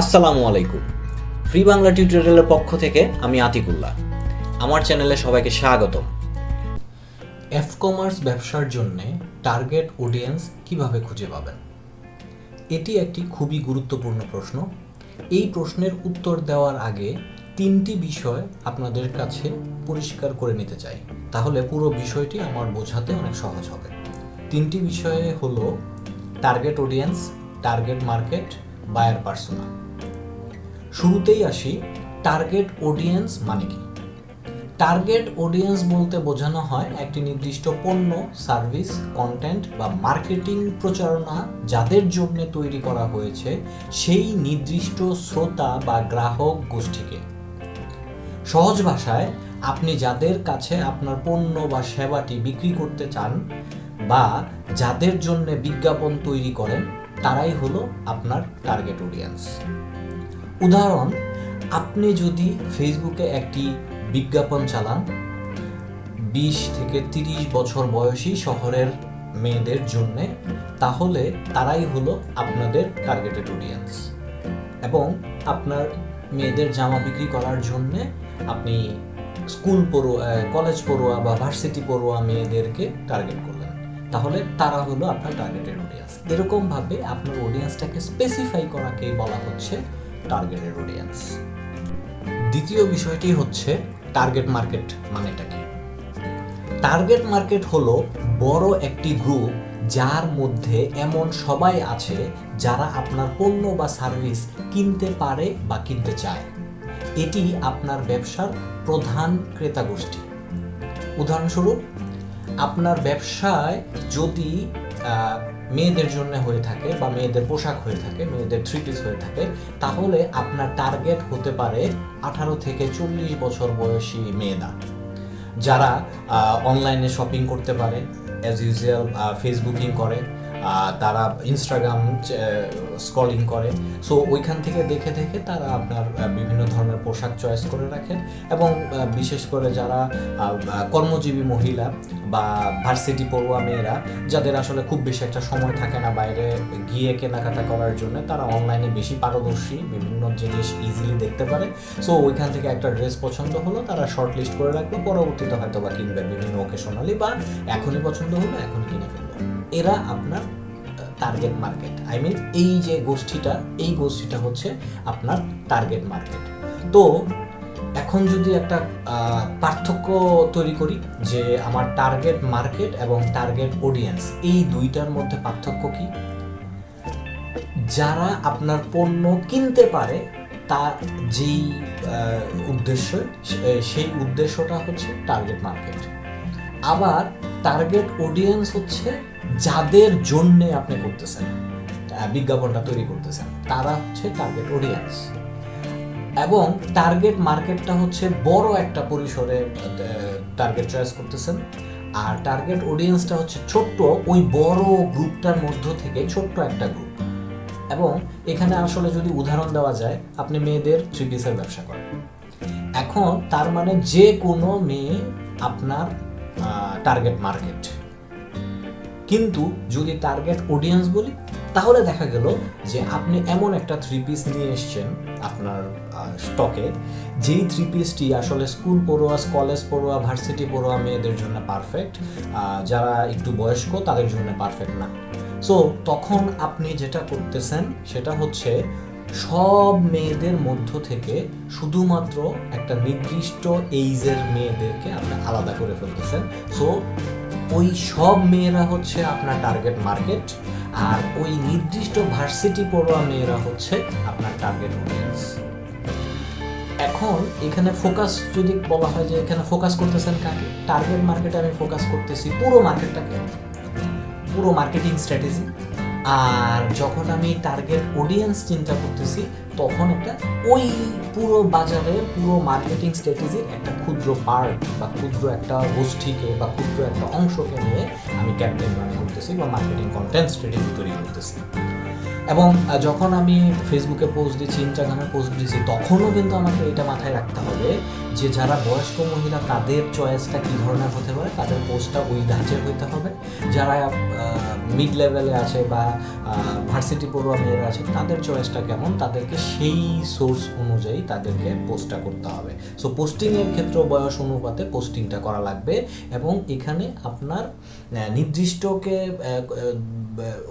আসসালামু আলাইকুম। ফ্রি বাংলা টিউটোরিয়ালের পক্ষ থেকে আমি আতিকুল্লাহ। আমার চ্যানেলে সবাইকে স্বাগতম। এফ কমার্স ব্যবসার জন্য টার্গেট অডিয়েন্স কীভাবে খুঁজে পাবেন? এটি একটি খুবই গুরুত্বপূর্ণ প্রশ্ন। এই প্রশ্নের উত্তর দেওয়ার আগে তিনটি বিষয় আপনাদের কাছে পরিষ্কার করে নিতে চাই। তাহলে পুরো বিষয়টি আমার বোঝাতে অনেক সহজ হবে। তিনটি বিষয়ে হলো target audience target market buyer persona শুরুতেই আসি টার্গেট অডিয়েন্স মানে কি? টার্গেট অডিয়েন্স বলতে বোঝানো হয় একটি নির্দিষ্ট পণ্য সার্ভিস কন্টেন্ট বা মার্কেটিং প্রচারণা যাদের জন্য তৈরি করা হয়েছে সেই নির্দিষ্ট শ্রোতা বা গ্রাহক গোষ্ঠীকে। সহজ ভাষায়, আপনি যাদের কাছে আপনার পণ্য বা সেবাটি বিক্রি করতে চান বা যাদের জন্য বিজ্ঞাপন তৈরি করেন, তারাই হলো আপনার টার্গেট অডিয়েন্স উদাহরণ, আপনি যদি ফেসবুকে একটি বিজ্ঞাপন চালান, বিশ থেকে তিরিশ বছর বয়সী শহরের মেয়েদের জন্য, তাহলে তারাই হলো আপনাদের টার্গেটেড অডিয়েন্স এবং আপনার মেয়েদের জামা বিক্রি করার জন্যে আপনি স্কুল পড়ুয়া কলেজ পড়ুয়া বা ভার্সিটি পড়ুয়া মেয়েদেরকে টার্গেট করলেন। তাহলে তারা হলো আপনার টার্গেটেড অডিয়েন্স এরকমভাবে আপনার অডিয়েন্সটাকে স্পেসিফাই করাকে বলা হচ্ছে টার্গেটেড অডিয়েন্স দ্বিতীয় বিষয়টি হচ্ছে টার্গেট মার্কেট মানেটা কি? টার্গেট মার্কেট হলো বড় একটি গ্রুপ যার মধ্যে এমন সবাই আছে যারা আপনার পণ্য বা সার্ভিস কিনতে পারে বা কিনতে চায়। এটি আপনার ব্যবসার প্রধান ক্রেতা গোষ্ঠী উদাহরণস্বরূপ, আপনার ব্যবসায় যদি মেয়েদের জন্য হয়ে থাকে বা মেয়েদের পোশাক হয়ে থাকে, মেয়েদের থ্রি পিস হয়ে থাকে, তাহলে আপনার টার্গেট হতে পারে আঠারো থেকে চল্লিশ বছর বয়সী মেয়েরা। যারা অনলাইনে শপিং করতে পারে অ্যাজ ইউজুয়াল ফেসবুকিং করে তারা ইনস্টাগ্রাম স্ক্রলিং করে। সো ওইখান থেকে দেখে দেখে তারা আপনার বিভিন্ন ধরনের পোশাক চয়েস করে রাখেন এবং বিশেষ করে যারা কর্মজীবী মহিলা বা ভার্সিটি পড়ুয়া মেয়েরা, যাদের আসলে খুব বেশি একটা সময় থাকে না বাইরে গিয়ে কেনাকাটা করার জন্য, তারা অনলাইনে বেশি পারদর্শী, বিভিন্ন জিনিস ইজিলি দেখতে পারে। সো ওইখান থেকে একটা ড্রেস পছন্দ হলো, তারা শর্ট লিস্ট করে রাখবে পরবর্তীতে হয়তো বা কিনবে বিভিন্ন ওকেশনালি বা এখনই পছন্দ হলো এখন কিনে ফেলল এরা আপনার টার্গেট মার্কেট আই মিন এই যে গোষ্ঠীটা, এই গোষ্ঠীটা হচ্ছে আপনার টার্গেট মার্কেট তো এখন যদি একটা পার্থক্য তৈরি করি যে আমার টার্গেট মার্কেট এবং টার্গেট অডিয়েন্স এই দুইটার মধ্যে পার্থক্য কি? যারা আপনার পণ্য কিনতে পারে তার যেই উদ্দেশ্য সেই উদ্দেশ্যটা হচ্ছে টার্গেট মার্কেট আবার টার্গেট অডিয়েন্স হচ্ছে যাদের জন্যে আপনি করতেছেন। বিজ্ঞাপনটা তৈরি করতেছেন। তারা হচ্ছে টার্গেট অডিয়েন্স এবং টার্গেট মার্কেটটা হচ্ছে বড় একটা পরিসরে টার্গেট চয়েস করতেছেন। আর টার্গেট অডিয়েন্সটা হচ্ছে ছোট্ট ওই বড় গ্রুপটার মধ্য থেকে ছোট্ট একটা গ্রুপ এবং এখানে আসলে যদি উদাহরণ দেওয়া যায়, আপনি মেয়েদের থ্রি পিসের ব্যবসা করেন। এখন তার মানে যে কোনো মেয়ে আপনার টার্গেট মার্কেট কিন্তু যদি টার্গেট অডিয়েন্স বলি, তাহলে দেখা গেল যে আপনি এমন একটা থ্রি পিস নিয়ে এসছেন আপনার স্টকে যেই থ্রি পিসটি আসলে স্কুল পড়ুয়া কলেজ পড়ুয়া ভার্সিটি পড়ুয়া মেয়েদের জন্য পারফেক্ট যারা একটু বয়স্ক তাদের জন্য পারফেক্ট না। সো তখন আপনি যেটা করতেছেন সেটা হচ্ছে সব মেয়েদের মধ্য থেকে শুধুমাত্র একটা নির্দিষ্ট এইজের মেয়েদেরকে আপনি আলাদা করে ফেলতেছেন। সো ওই সব মেয়েরা হচ্ছে আপনার টার্গেট মার্কেট আর ওই নির্দিষ্ট ভার্সিটি পড়ুয়া মেয়েরা হচ্ছে আপনার টার্গেট অডিয়েন্স এখন এখানে ফোকাস যদি বলা হয় যে এখানে ফোকাস করতেছেন কাকে? টার্গেট মার্কেটে আমি ফোকাস করতেছি পুরো মার্কেটটাকে পুরো মার্কেটিং স্ট্র্যাটেজি আর যখন আমি টার্গেট অডিয়েন্স চিন্তা করতেছি, তখন একটা ওই পুরো বাজারে, পুরো মার্কেটিং স্ট্র্যাটেজির একটা ক্ষুদ্র পার্ট বা ক্ষুদ্র একটা গোষ্ঠীকে বা ক্ষুদ্র একটা অংশকে নিয়ে আমি ক্যাম্পেইন রান করতেছি বা মার্কেটিং কন্টেন্ট স্ট্র্যাটেজি তৈরি করতেছি। এবং যখন আমি ফেসবুকে পোস্ট দিচ্ছি ইনস্টাগ্রামে পোস্ট দিচ্ছি, তখনও কিন্তু আমাকে এটা মাথায় রাখতে হবে যে, যারা বয়স্ক মহিলা, তাদের চয়েসটা কী ধরনের হতে পারে? তাদের পোস্টটা ওই ধাঁচের হইতে হবে। যারা মিড লেভেলে আছে বা ভার্সিটি পড়ুয়া মেয়েরা আছে, তাদের চয়েসটা কেমন? তাদেরকে সেই সোর্স অনুযায়ী তাদেরকে পোস্টটা করতে হবে। সো পোস্টিংয়ের ক্ষেত্রে বয়স অনুপাতে পোস্টিংটা করা লাগবে এবং এখানে আপনার নির্দিষ্টকে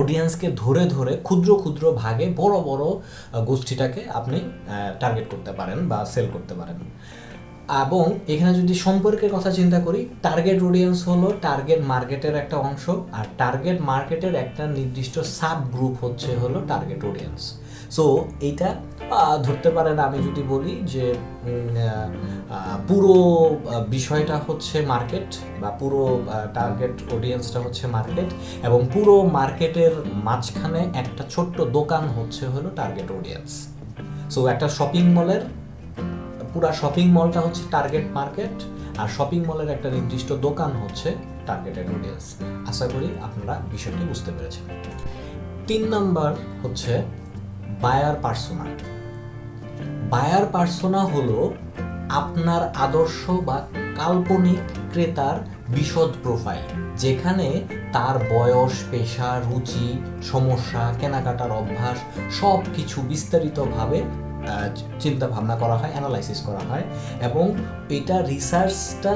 অডিয়েন্সকে ধরে ধরে, ক্ষুদ্র ক্ষুদ্র ভাগে বড় বড় গোষ্ঠীটাকে আপনি টার্গেট করতে পারেন বা সেল করতে পারেন। এবং এখানে যদি সম্পর্কের কথা চিন্তা করি টার্গেট অডিয়েন্স হলো টার্গেট মার্কেটের একটা অংশ, আর টার্গেট মার্কেটের একটা নির্দিষ্ট সাব গ্রুপ হচ্ছে হলো টার্গেট অডিয়েন্স সো এইটা ধরতে পারেন আমি যদি বলি যে পুরো বিষয়টা হচ্ছে মার্কেট বা পুরো টার্গেট অডিয়েন্সটা হচ্ছে মার্কেট এবং পুরো মার্কেটের মাঝখানে একটা ছোট্ট দোকান হচ্ছে হলো টার্গেট অডিয়েন্স সো একটা শপিং মলের পুরা শপিং মলটা হচ্ছে টার্গেট মার্কেট আর শপিং মলের একটা নির্দিষ্ট দোকান হচ্ছে টার্গেটেড অডিয়েন্স আশা করি আপনারা বিষয়টি বুঝতে পেরেছেন। তিন নম্বর হচ্ছে বায়ার পার্সোনা। বায়ার পার্সোনা হলো আপনার আদর্শ বা কাল্পনিক ক্রেতার বিশদ প্রোফাইল, যেখানে তার বয়স, পেশা, রুচি, সমস্যা, কেনাকাটার অভ্যাস সব কিছু বিস্তারিতভাবে চিন্তা ভাবনা করা হয় অ্যানালাইসিস করা হয় এবং এটা রিসার্চটা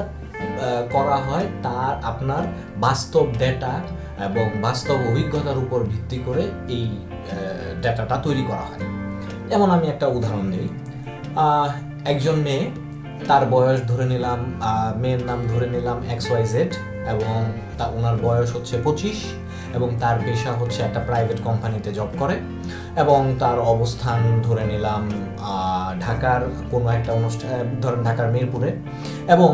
করা হয় তার আপনার বাস্তব ডেটা এবং বাস্তব অভিজ্ঞতার উপর ভিত্তি করে এই ডেটাটা তৈরি করা হয়। যেমন আমি একটা উদাহরণ দিই। একজন মেয়ে, তার বয়স ধরে নিলাম মেয়ের নাম ধরে নিলাম এক্স ওয়াই জেড এবং তা, ওনার বয়স হচ্ছে পঁচিশ এবং তার পেশা হচ্ছে একটা প্রাইভেট কোম্পানিতে জব করে এবং তার অবস্থান ধরে নিলাম ঢাকার কোনো একটা অনুষ্ঠান, ধরেন ঢাকার মিরপুরে। এবং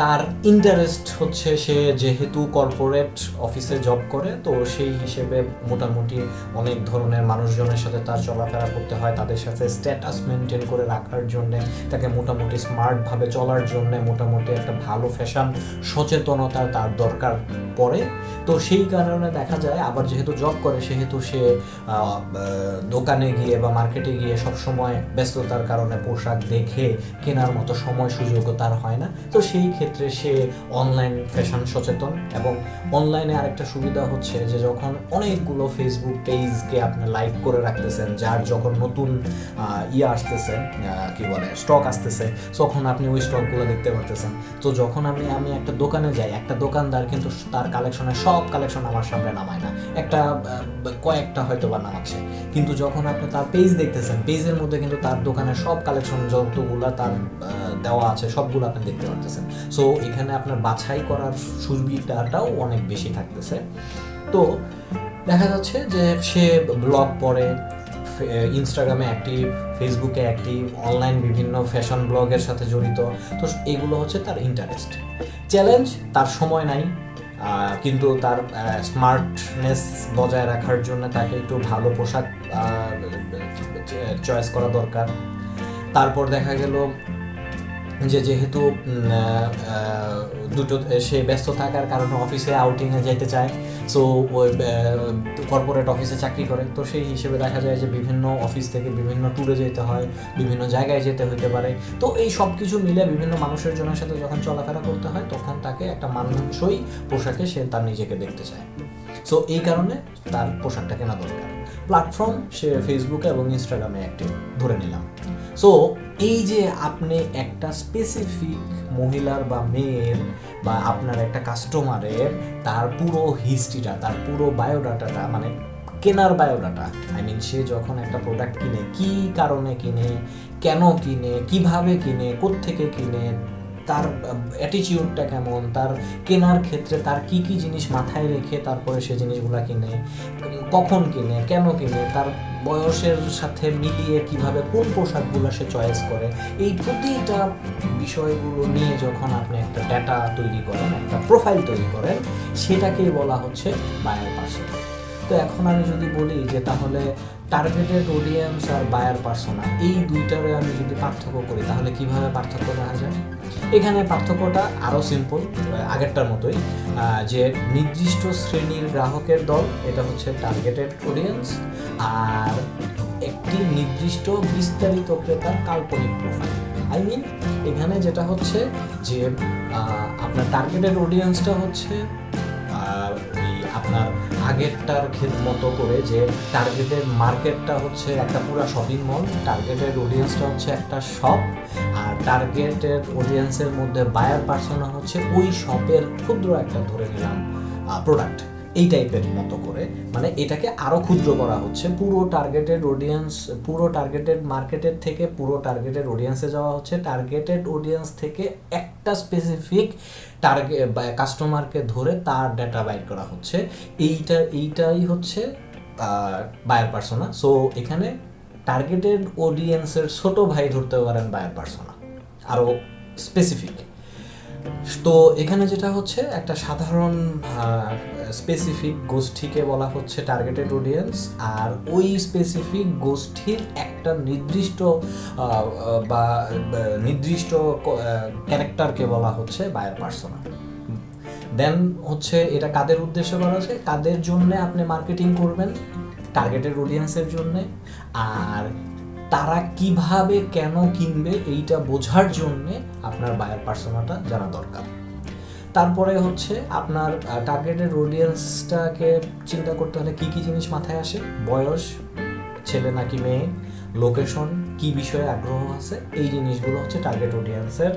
তার ইন্টারেস্ট হচ্ছে সে যেহেতু কর্পোরেট অফিসে জব করে, তো সেই হিসেবে মোটামুটি অনেক ধরনের মানুষজনের সাথে তার চলাফেরা করতে হয়, তাদের সাথে স্ট্যাটাস মেনটেন করে রাখার জন্যে, তাকে মোটামুটি স্মার্টভাবে চলার জন্যে মোটামুটি একটা ভালো ফ্যাশন সচেতনতা তার দরকার পড়ে। তো সেই কারণে দেখা যায়, আবার যেহেতু জব করে, সেহেতু সে দোকানে গিয়ে বা মার্কেটে গিয়ে সব সময় ব্যস্ততার কারণে পোশাক দেখে, কেনার মতো সময় সুযোগও তার হয় না। তো সেই ক্ষেত্রে সে অনলাইন ফ্যাশন সচেতন এবং অনলাইনে আরেকটা সুবিধা হচ্ছে যে যখন অনেকগুলো ফেসবুক পেজকে আপনি লাইক করে রাখতেছেন, যার যখন নতুন ইয়ে আসতেছে কি বলে স্টক আসতেছে, তখন আপনি ওই স্টকগুলো দেখতে পারতেছেন। তো যখন আমি আমি একটা দোকানে যাই, একটা দোকানদার কিন্তু তার কালেকশনের সব কালেকশন আমার সামনে নামায় না। একটা কয়েকটা হয়তো বা নামাচ্ছে। কিন্তু যখন আপনি তার পেজ দেখতেছেন পেজের মধ্যে কিন্তু তার দোকানের সব কালেকশন যতগুলো তার দেওয়া আছে, সবগুলো আপনি দেখতে পারতেছেন। সো এখানে আপনার বাছাই করার সুবিধাটাও অনেক বেশি থাকতেছে। তো, দেখা যাচ্ছে যে সে ব্লগ পড়ে ইনস্টাগ্রামে অ্যাক্টিভ ফেসবুকে অ্যাক্টিভ অনলাইন বিভিন্ন ফ্যাশন ব্লগের সাথে জড়িত। তো, এগুলো হচ্ছে তার ইন্টারেস্ট চ্যালেঞ্জ তার সময় নাই। কিন্তু তার স্মার্টনেস বজায় রাখার জন্য তাকে একটু ভালো পোশাক চয়েস করা দরকার। তারপর দেখা গেল যে যেহেতু দুটো, সে ব্যস্ত থাকার কারণে অফিসে আউটিংয়ে যেতে চায়। সো কর্পোরেট অফিসে চাকরি করে। তো সেই হিসেবে দেখা যায় যে বিভিন্ন অফিস থেকে বিভিন্ন ট্যুরে যেতে হয়, বিভিন্ন জায়গায় যেতে হতে পারে। তো এই সব কিছু মিলে বিভিন্ন মানুষের জনের সাথে যখন চলাফেরা করতে হয়, তখন তাকে একটা মানানসই পোশাকে সে তার নিজেকে দেখতে চায়। সো এই কারণে তার পোশাকটা কেনা দরকার। প্ল্যাটফর্ম সে ফেসবুকে এবং ইনস্টাগ্রামে অ্যাক্টিভ ধরে নিলাম। সো এই যে আপনি একটা স্পেসিফিক মহিলার বা মেয়ের বা আপনার একটা কাস্টমারের তার পুরো হিস্ট্রিটা তার পুরো বায়োডাটাটা মানে কেনার বায়োডাটা আই মিন সে যখন একটা প্রোডাক্ট কিনে, কি কারণে কিনে, কেন কিনে, কীভাবে কিনে, কোত্থেকে কিনে, তার অ্যাটিচিউডটা কেমন, তার কেনার ক্ষেত্রে তার কি কি জিনিস মাথায় রেখে তারপরে সে জিনিসগুলো কিনে, কখন কিনে, কেন কিনে, তার বয়সের সাথে মিলিয়ে কীভাবে কোন পোশাকগুলো সে চয়েস করে, এই প্রতিটা বিষয়গুলো নিয়ে যখন আপনি একটা ডেটা তৈরি করেন, একটা প্রোফাইল তৈরি করেন, সেটাকেই বলা হচ্ছে বায়ার পার্সন তো এখন আমি যদি বলি যে তাহলে টার্গেটেড অডিয়েন্স আর বায়ার পার্সোনা এই দুইটারে আমি যদি পার্থক্য করি, তাহলে কীভাবে পার্থক্য দেখা যায়? এখানে পার্থক্যটা আরও সিম্পল আগেরটার মতোই যে নির্দিষ্ট শ্রেণির গ্রাহকের দল, এটা হচ্ছে টার্গেটেড অডিয়েন্স আর একটি নির্দিষ্ট বিস্তারিত ক্রেতার কাল্পনিক প্রোফাইল আই মিন এখানে যেটা হচ্ছে যে আপনার টার্গেটেড অডিয়েন্সটা হচ্ছে আপনার আগেরটার মতো করে যে টার্গেটের মার্কেটটা হচ্ছে একটা পুরো শপিং মল টার্গেটের অডিয়েন্সটা হচ্ছে একটা শপ আর টার্গেটের অডিয়েন্সের মধ্যে বায়ার পার্সোনা হচ্ছে ওই শপের ক্ষুদ্র একটা ধরে নিলাম প্রোডাক্ট এই টাইপের মতো করে। মানে এটাকে আরও ক্ষুদ্র করা হচ্ছে। পুরো টার্গেটেড অডিয়েন্স পুরো টার্গেটেড মার্কেটের থেকে পুরো টার্গেটেড অডিয়েন্সে যাওয়া হচ্ছে। টার্গেটেড অডিয়েন্স থেকে একটা স্পেসিফিক টার্গেট বা কাস্টমারকে ধরে তার ডাটা বাইর করা হচ্ছে। এইটা, এইটাই হচ্ছে বায়ার পার্সোনা সো এখানে টার্গেটেড অডিয়েন্সের ছোট ভাই ধরতে পারেন বায়ার পার্সোনা আরও স্পেসিফিক তো, এখানে যেটা হচ্ছে, একটা সাধারণ স্পেসিফিক গোষ্ঠীকে বলা হচ্ছে টার্গেটেড অডিয়েন্স আর ওই স্পেসিফিক গোষ্ঠীর একটা নির্দিষ্ট বা নির্দিষ্ট ক্যারেক্টারকে বলা হচ্ছে বায়ার পার্সোনা দেন হচ্ছে এটা কাদের উদ্দেশ্যে করা হচ্ছে? কাদের জন্য আপনি মার্কেটিং করবেন? টার্গেটেড অডিয়েন্সের জন্য। আর তারা কীভাবে কেন কিনবে? এইটা বোঝার জন্যে আপনার বায়ার পার্সোনাটা জানা দরকার। তারপরে হচ্ছে আপনার টার্গেটেড অডিয়েন্সটাকে চিন্তা করতে হলে কি কি জিনিস মাথায় আসে? বয়স, ছেলে নাকি মেয়ে লোকেশন কি বিষয়ে আগ্রহ আছে? এই জিনিসগুলো হচ্ছে টার্গেট অডিয়েন্সের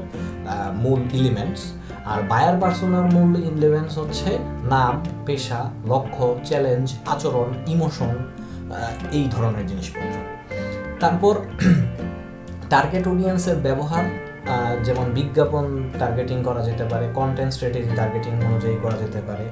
মূল এলিমেন্টস আর বায়ার পার্সোনার মূল ইলিমেন্টস হচ্ছে নাম, পেশা, লক্ষ্য চ্যালেঞ্জ আচরণ ইমোশন এই ধরনের জিনিসপত্র। তারপর টার্গেট অডিয়েন্সের ব্যবহার যেমন বিজ্ঞাপন টার্গেটিং করা যেতে পারে কন্টেন্ট স্ট্র্যাটেজি টার্গেটিং অনুযায়ী করা যেতে পারে।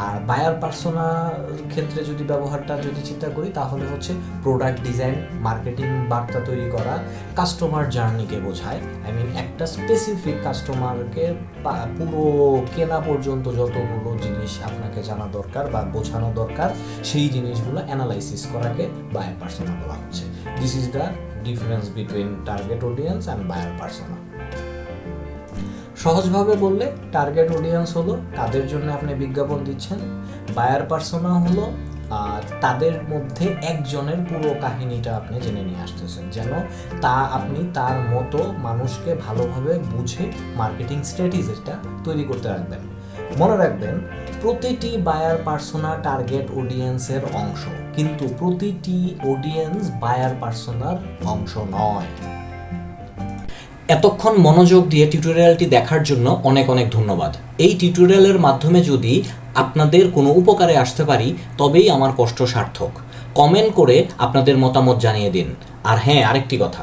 আর বায়ার পার্সোনার ক্ষেত্রে যদি ব্যবহারটা যদি চিন্তা করি, তাহলে হচ্ছে প্রোডাক্ট ডিজাইন মার্কেটিং বার্তা তৈরি করা কাস্টমার জার্নিকে বোঝায়। আই মিন একটা স্পেসিফিক কাস্টমারকে পুরো কেনা পর্যন্ত যতগুলো জিনিস আপনাকে জানা দরকার বা বোঝানো দরকার, সেই জিনিসগুলো অ্যানালাইসিস করাকে বায়ার পার্সোনা বলা হচ্ছে। This is the difference between target audience and buyer persona সহজভাবে বললে টার্গেট অডিয়েন্স হলো, তাদের জন্য আপনি বিজ্ঞাপন দিচ্ছেন বায়ার পার্সোনা হলো তাদের মধ্যে একজনের পুরো কাহিনীটা আপনি জেনে নিয়ে আসতেছেন। যেন তা আপনি তার মতো মানুষকে ভালোভাবে বুঝে মার্কেটিং স্ট্র্যাটেজিটা তৈরি করতে রাখবেন। মনে রাখবেন, প্রতিটি বায়ার পার্সোনা টার্গেট অডিয়েন্সের অংশ, কিন্তু প্রতিটি অডিয়েন্স বায়ার পার্সোনার অংশ নয়। এতক্ষণ মনোযোগ দিয়ে টিউটোরিয়ালটি দেখার জন্য অনেক অনেক ধন্যবাদ। এই টিউটোরিয়ালের মাধ্যমে যদি আপনাদের কোনো উপকারে আসতে পারি, তবেই আমার কষ্ট সার্থক। কমেন্ট করে আপনাদের মতামত জানিয়ে দিন। আর হ্যাঁ আরেকটি কথা।